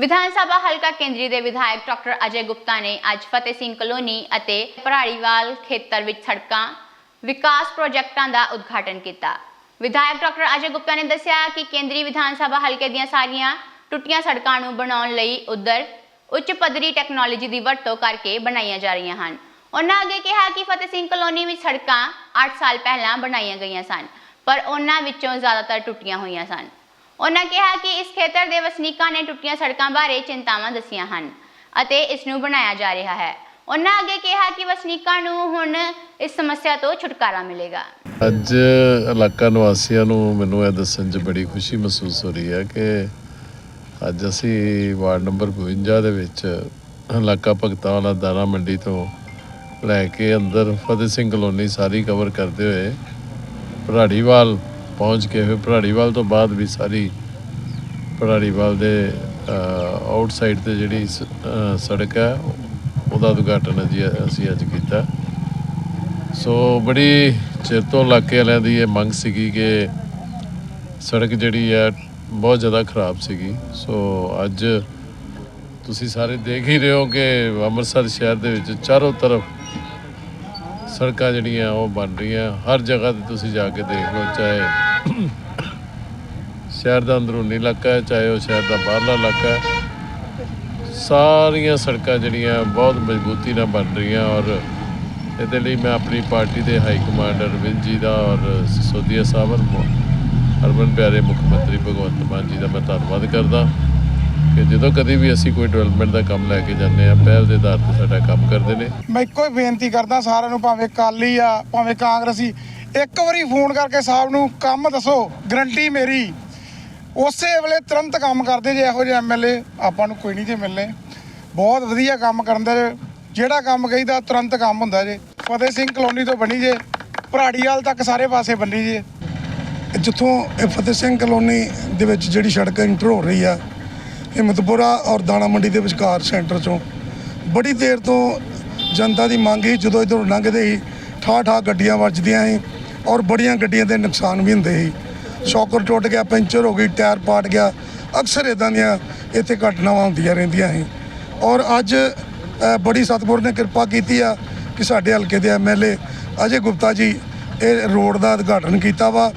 ਵਿਧਾਨ ਸਭਾ ਹਲਕਾ ਕੇਂਦਰੀ ਦੇ ਵਿਧਾਇਕ ਡਾਕਟਰ ਅਜੇ ਗੁਪਤਾ ਨੇ ਅੱਜ ਫਤਿਹ ਸਿੰਘ ਕਲੋਨੀ ਅਤੇ ਭਰਾੜੀਵਾਲ ਖੇਤਰ ਵਿੱਚ ਸੜਕਾਂ ਵਿਕਾਸ ਪ੍ਰੋਜੈਕਟਾਂ ਦਾ ਉਦਘਾਟਨ ਕੀਤਾ। ਵਿਧਾਇਕ ਡਾਕਟਰ ਅਜੇ ਗੁਪਤਾ ਨੇ ਦੱਸਿਆ ਕਿ ਕੇਂਦਰੀ ਵਿਧਾਨ ਸਭਾ ਹਲਕੇ ਦੀਆਂ ਸਾਰੀਆਂ ਟੁੱਟੀਆਂ ਸੜਕਾਂ ਨੂੰ ਬਣਾਉਣ ਲਈ ਉਧਰ ਉੱਚ ਪੱਧਰੀ ਟੈਕਨੋਲੋਜੀ ਦੀ ਵਰਤੋਂ ਕਰਕੇ ਬਣਾਈਆਂ ਜਾ ਰਹੀਆਂ ਹਨ। ਉਹਨਾਂ ਅੱਗੇ ਕਿਹਾ ਕਿ ਫਤਿਹ ਸਿੰਘ ਕਲੋਨੀ ਵਿੱਚ ਸੜਕਾਂ 8 ਸਾਲ ਪਹਿਲਾਂ ਬਣਾਈਆਂ ਗਈਆਂ ਸਨ, ਪਰ ਉਹਨਾਂ ਵਿੱਚੋਂ ਜ਼ਿਆਦਾਤਰ ਟੁੱਟੀਆਂ ਹੋਈਆਂ ਸਨ। ਉਹਨਾਂ ਕਿਹਾ ਕਿ ਇਸ ਖੇਤਰ ਦੇ ਵਸਨੀਕਾਂ ਨੇ ਟੁੱਟੀਆਂ ਸੜਕਾਂ ਬਾਰੇ ਚਿੰਤਾਵਾਂ ਦੱਸੀਆਂ ਹਨ ਅਤੇ ਇਸ ਨੂੰ ਬਣਾਇਆ ਜਾ ਰਿਹਾ ਹੈ। ਉਹਨਾਂ ਅੱਗੇ ਕਿਹਾ ਕਿ ਵਸਨੀਕਾਂ ਨੂੰ ਹੁਣ ਇਸ ਸਮੱਸਿਆ ਤੋਂ ਛੁਟਕਾਰਾ ਮਿਲੇਗਾ। ਅੱਜ ਇਲਾਕਾ ਨਿਵਾਸੀਆਂ ਨੂੰ ਮੈਨੂੰ ਇਹ ਦੱਸਣ 'ਚ ਬੜੀ ਖੁਸ਼ੀ ਮਹਿਸੂਸ ਹੋ ਰਹੀ ਹੈ ਕਿ ਅੱਜ ਅਸੀਂ ਵਾਰਡ ਨੰਬਰ 52 ਦੇ ਵਿੱਚ ਇਲਾਕਾ ਭਗਤਾਂ ਵਾਲਾ ਦਾਣਾ ਮੰਡੀ ਤੋਂ ਲੈ ਕੇ ਅੰਦਰ ਫਤਿਹ ਸਿੰਘ ਕਲੋਨੀ ਸਾਰੀ ਕਵਰ ਕਰਦੇ ਹੋਏ ਭਰਾੜੀਵਾਲ ਪਹੁੰਚ ਕੇ ਫਿਰ ਭਰਾੜੀਵਾਲ ਤੋਂ ਬਾਅਦ ਵੀ ਸਾਰੀ ਭਰਾੜੀਵਾਲ ਦੇ ਆਊਟਸਾਈਡ ਤੇ ਜਿਹੜੀ ਸ- ਸੜਕ ਹੈ, ਉਹਦਾ ਉਦਘਾਟਨ ਜੀ ਅਸੀਂ ਅੱਜ ਕੀਤਾ। ਸੋ ਬੜੀ ਚਿਰ ਤੋਂ ਇਲਾਕੇ ਵਾਲਿਆਂ ਦੀ ਇਹ ਮੰਗ ਸੀਗੀ ਕਿ ਸੜਕ ਜਿਹੜੀ ਹੈ, ਬਹੁਤ ਜ਼ਿਆਦਾ ਖਰਾਬ ਸੀਗੀ। ਸੋ ਅੱਜ ਤੁਸੀਂ ਸਾਰੇ ਦੇਖ ਹੀ ਰਹੇ ਹੋ ਕਿ ਅੰਮ੍ਰਿਤਸਰ ਸ਼ਹਿਰ ਦੇ ਵਿੱਚ ਚਾਰੋਂ ਤਰਫ ਸੜਕਾਂ ਜਿਹੜੀਆਂ ਉਹ ਬਣ ਰਹੀਆਂ। ਹਰ ਜਗ੍ਹਾ ਤੇ ਤੁਸੀਂ ਜਾ ਕੇ ਦੇਖ ਲਓ, ਚਾਹੇ ਸ਼ਹਿਰ ਦਾ ਅੰਦਰੂਨੀ ਇਲਾਕਾ ਹੈ, ਚਾਹੇ ਉਹ ਸ਼ਹਿਰ ਦਾ ਬਾਹਰਲਾ ਇਲਾਕਾ ਹੈ। ਸਾਰੀਆਂ ਸੜਕਾਂ ਜਿਹੜੀਆਂ ਬਹੁਤ ਮਜ਼ਬੂਤੀ ਨਾਲ ਬਣ ਰਹੀਆਂ ਔਰ ਇਹਦੇ ਲਈ ਮੈਂ ਆਪਣੀ ਪਾਰਟੀ ਦੇ ਹਾਈ ਕਮਾਂਡਰ ਅਰਵਿੰਦ ਜੀ ਦਾ ਔਰ ਸਿਸੋਦੀਆ ਸਾਹਿਬ ਅਰਬਨ ਪਿਆਰੇ ਮੁੱਖ ਮੰਤਰੀ ਭਗਵੰਤ ਮਾਨ ਜੀ ਦਾ ਮੈਂ ਧੰਨਵਾਦ ਕਰਦਾ ਕਿ ਜਦੋਂ ਕਦੀ ਵੀ ਅਸੀਂ ਕੋਈ ਡਿਵੈਲਪਮੈਂਟ ਦਾ ਕੰਮ ਲੈ ਕੇ ਜਾਂਦੇ ਆ ਪਹਿਲ ਦੇ ਆਧਾਰ ਤੇ ਸਾਡਾ ਕੰਮ ਕਰਦੇ ਨੇ। ਮੈਂ ਇੱਕੋ ਹੀ ਬੇਨਤੀ ਕਰਦਾ ਸਾਰਿਆਂ ਨੂੰ, ਭਾਵੇਂ ਕਾਲੀ ਆ, ਭਾਵੇਂ ਕਾਂਗਰਸੀ ਇੱਕ ਵਾਰੀ ਫੋਨ ਕਰਕੇ ਸਾਹਿਬ ਨੂੰ ਕੰਮ ਦੱਸੋ ਗਰੰਟੀ ਮੇਰੀ। ਉਸੇ ਵੇਲੇ ਤੁਰੰਤ ਕੰਮ ਕਰਦੇ ਜੇ ਇਹੋ ਜਿਹੇ ਐਮਐਲਏ ਆਪਾਂ ਨੂੰ ਕੋਈ ਨਹੀਂ ਜੇ ਮਿਲਨੇ ਬਹੁਤ ਵਧੀਆ ਕੰਮ ਕਰਦੇ ਜੇ, ਜਿਹੜਾ ਕੰਮ ਕਹੀਦਾ ਤੁਰੰਤ ਕੰਮ ਹੁੰਦਾ ਜੇ। ਫਤਿਹ ਸਿੰਘ ਕਲੋਨੀ ਤੋਂ ਬਣੀ ਜੇ ਭਰਾੜੀਵਾਲ ਤੱਕ ਸਾਰੇ ਪਾਸੇ ਬੰਨੀ ਜੇ। ਜਿੱਥੋਂ ਇਹ ਫਤਿਹ ਸਿੰਘ ਕਲੋਨੀ ਦੇ ਵਿੱਚ ਜਿਹੜੀ ਸੜਕ ਇੰਟਰ ਹੋ ਰਹੀ ਆ ਹਿੰਮਤਪੁਰਾ ਔਰ ਦਾਣਾ ਮੰਡੀ ਦੇ ਵਿਚਕਾਰ ਸੈਂਟਰ ਚੋਂ। ਬੜੀ ਦੇਰ ਤੋਂ ਜਨਤਾ ਦੀ ਮੰਗ ਸੀ, ਜਦੋਂ ਇਧਰੋਂ ਲੰਘਦੇ ਸੀ ਠਾ ਠਾ ਗੱਡੀਆਂ ਵੱਜਦੀਆਂ ਸੀ। ਔਰ ਬੜੀਆਂ ਗੱਡੀਆਂ ਦੇ ਨੁਕਸਾਨ ਵੀ ਹੁੰਦੇ ਸੀ। ਸ਼ੌਕਰ ਟੁੱਟ ਗਿਆ, ਪੈਂਚਰ ਹੋ ਗਈ, ਟਾਇਰ ਪਾਟ ਗਿਆ। ਅਕਸਰ ਇਦਾਂ ਦੀਆਂ ਇੱਥੇ ਘਟਨਾਵਾਂ ਹੁੰਦੀਆਂ ਰਹਿੰਦੀਆਂ ਸੀ। ਔਰ ਅੱਜ ਬੜੀ ਸਤਿਗੁਰ ਨੇ ਕਿਰਪਾ ਕੀਤੀ ਆ ਕਿ ਸਾਡੇ ਹਲਕੇ ਦੇ ਐਮਐਲਏ ਅਜੇ ਗੁਪਤਾ ਜੀ ਇਹ ਰੋਡ ਦਾ ਉਦਘਾਟਨ ਕੀਤਾ ਵਾ।